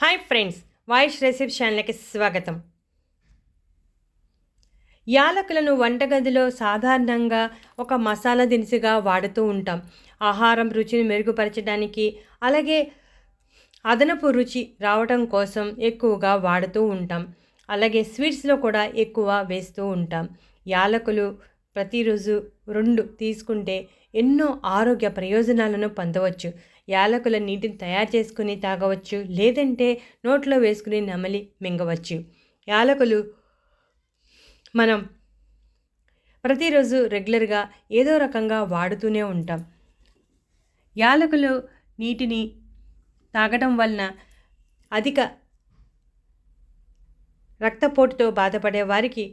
Hi friends voice recipe ఛానల్కి స్వాగతం. యాలకులను వంటగదిలో సాధారణంగా ఒక మసాలా దినుసుగా వాడుతూ ఉంటాం. ఆహారం రుచిని మెరుగుపరచడానికి అలాగే అదనపు రుచి రావడం కోసం ఎక్కువగా వాడుతూ ఉంటాం. అలాగే స్వీట్స్లో కూడా ఎక్కువ వేస్తూ ఉంటాం. యాలకులు ప్రతిరోజు రెండు తీసుకుంటే ఎన్నో ఆరోగ్య ప్రయోజనాలను పొందవచ్చు. యాలకుల నీటిని తయారు చేసుకుని తాగవచ్చు లేదంటే నోట్లో వేసుకుని నమలి మింగవచ్చు. యాలకులు మనం ప్రతిరోజు రెగ్యులర్గా ఏదో రకంగా వాడుతూనే ఉంటాం. యాలకులు నీటిని తాగడం వలన అధిక రక్తపోటుతో బాధపడే వారికి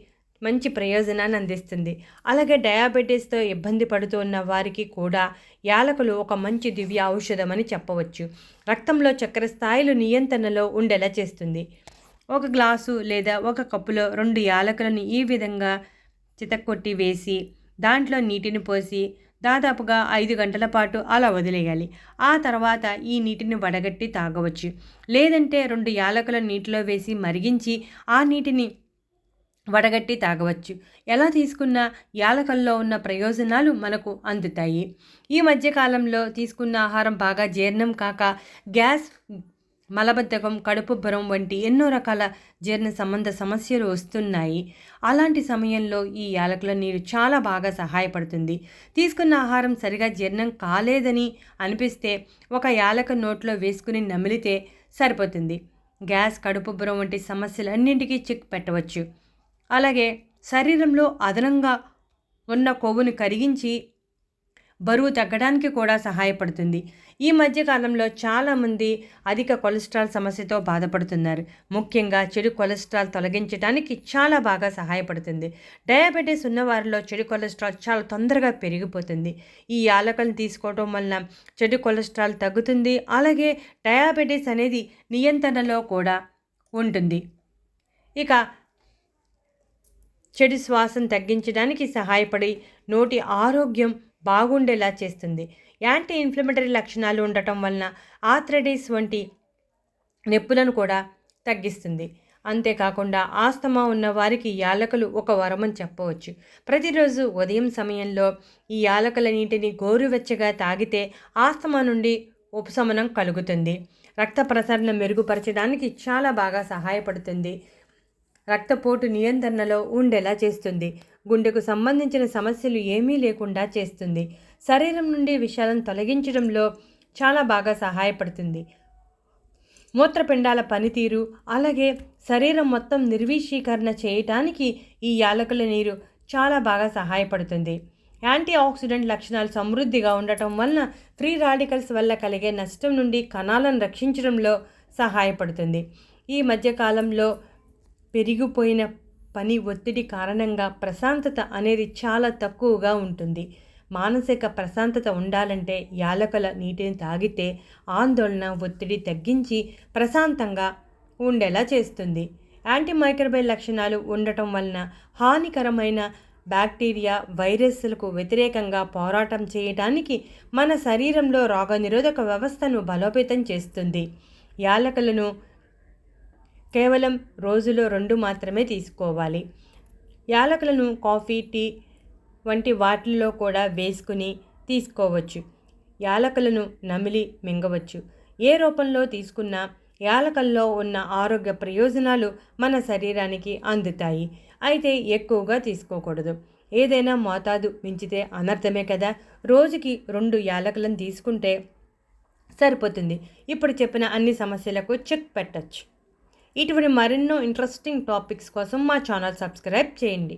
మంచి ప్రయోజనాన్ని అందిస్తుంది. అలాగే డయాబెటీస్తో ఇబ్బంది పడుతున్న వారికి కూడా యాలకులు ఒక మంచి దివ్య ఔషధం అని చెప్పవచ్చు. రక్తంలో చక్కెర స్థాయిలు నియంత్రణలో ఉండేలా చేస్తుంది. ఒక గ్లాసు లేదా ఒక కప్పులో రెండు యాలకులను ఈ విధంగా చితక్కొట్టి వేసి దాంట్లో నీటిని పోసి దాదాపుగా ఐదు గంటల పాటు అలా వదిలేయాలి. ఆ తర్వాత ఈ నీటిని వడగట్టి తాగవచ్చు. లేదంటే రెండు యాలకుల నీటిలో వేసి మరిగించి ఆ నీటిని వడగట్టి తాగవచ్చు. ఎలా తీసుకున్న యాలకల్లో ఉన్న ప్రయోజనాలు మనకు అందుతాయి. ఈ మధ్యకాలంలో తీసుకున్న ఆహారం బాగా జీర్ణం కాక గ్యాస్ మలబద్ధకం కడుపుబ్బరం వంటి ఎన్నో రకాల జీర్ణ సంబంధ సమస్యలు వస్తున్నాయి. అలాంటి సమయంలో ఈ యాలకుల నీరు చాలా బాగా సహాయపడుతుంది. తీసుకున్న ఆహారం సరిగా జీర్ణం కాలేదని అనిపిస్తే ఒక యాలక నోట్లో వేసుకుని నమిలితే సరిపోతుంది. గ్యాస్ కడుపుబ్బరం వంటి సమస్యలన్నింటికీ చెక్ పెట్టవచ్చు. అలాగే శరీరంలో అదనంగా ఉన్న కొవ్వును కరిగించి బరువు తగ్గడానికి కూడా సహాయపడుతుంది. ఈ మధ్యకాలంలో చాలామంది అధిక కొలెస్ట్రాల్ సమస్యతో బాధపడుతున్నారు. ముఖ్యంగా చెడు కొలెస్ట్రాల్ తొలగించడానికి చాలా బాగా సహాయపడుతుంది. డయాబెటీస్ ఉన్నవారిలో చెడు కొలెస్ట్రాల్ చాలా తొందరగా పెరిగిపోతుంది. ఈ యాలకలను తీసుకోవడం వలన చెడు కొలెస్ట్రాల్ తగ్గుతుంది. అలాగే డయాబెటీస్ అనేది నియంత్రణలో కూడా ఉంటుంది. ఇక చెడు శ్వాసం తగ్గించడానికి సహాయపడి నోటి ఆరోగ్యం బాగుండేలా చేస్తుంది. యాంటీ ఇన్ఫ్లమేటరీ లక్షణాలు ఉండటం వలన ఆథ్రైటిస్ వంటి నొప్పులను కూడా తగ్గిస్తుంది. అంతేకాకుండా ఆస్తమా ఉన్న వారికి యాలకలు ఒక వరమని చెప్పవచ్చు. ప్రతిరోజు ఉదయం సమయంలో ఈ యాలకల నీటిని గోరువెచ్చగా తాగితే ఆస్తమా నుండి ఉపశమనం కలుగుతుంది. రక్త ప్రసరణ మెరుగుపరచడానికి చాలా బాగా సహాయపడుతుంది. రక్తపోటు నియంత్రణలో ఉండేలా చేస్తుంది. గుండెకు సంబంధించిన సమస్యలు ఏమీ లేకుండా చేస్తుంది. శరీరం నుండి విషాలను తొలగించడంలో చాలా బాగా సహాయపడుతుంది. మూత్రపిండాల పనితీరు అలాగే శరీరం మొత్తం నిర్వీషీకరణ చేయటానికి ఈ యాలకుల నీరు చాలా బాగా సహాయపడుతుంది. యాంటీ ఆక్సిడెంట్ లక్షణాలు సమృద్ధిగా ఉండటం వలన ఫ్రీ రాడికల్స్ వల్ల కలిగే నష్టం నుండి కణాలను రక్షించడంలో సహాయపడుతుంది. ఈ మధ్యకాలంలో పెరిగిపోయిన పని ఒత్తిడి కారణంగా ప్రశాంతత అనేది చాలా తక్కువగా ఉంటుంది. మానసిక ప్రశాంతత ఉండాలంటే యాలకల నీటిని తాగితే ఆందోళన ఒత్తిడి తగ్గించి ప్రశాంతంగా ఉండేలా చేస్తుంది. యాంటీమైక్రోబైల్ లక్షణాలు ఉండటం వలన హానికరమైన బ్యాక్టీరియా వైరస్లకు వ్యతిరేకంగా పోరాటం చేయడానికి మన శరీరంలో రోగనిరోధక వ్యవస్థను బలోపేతం చేస్తుంది. యాలకలను కేవలం రోజులో రెండు మాత్రమే తీసుకోవాలి. యాలకులను కాఫీ టీ వంటి వాటిల్లో కూడా వేసుకుని తీసుకోవచ్చు. యాలకులను నమిలి మింగవచ్చు. ఏ రూపంలో తీసుకున్నా యాలకల్లో ఉన్న ఆరోగ్య ప్రయోజనాలు మన శరీరానికి అందుతాయి. అయితే ఎక్కువగా తీసుకోకూడదు. ఏదైనా మోతాదు మించితే అనర్థమే కదా? రోజుకి రెండు యాలకులను తీసుకుంటే సరిపోతుంది. ఇప్పుడు చెప్పిన అన్ని సమస్యలకు చెక్ పెట్టచ్చు. ఇటువంటి మరెన్నో ఇంట్రెస్టింగ్ టాపిక్స్ కోసం మా ఛానల్ సబ్స్క్రైబ్ చేయండి.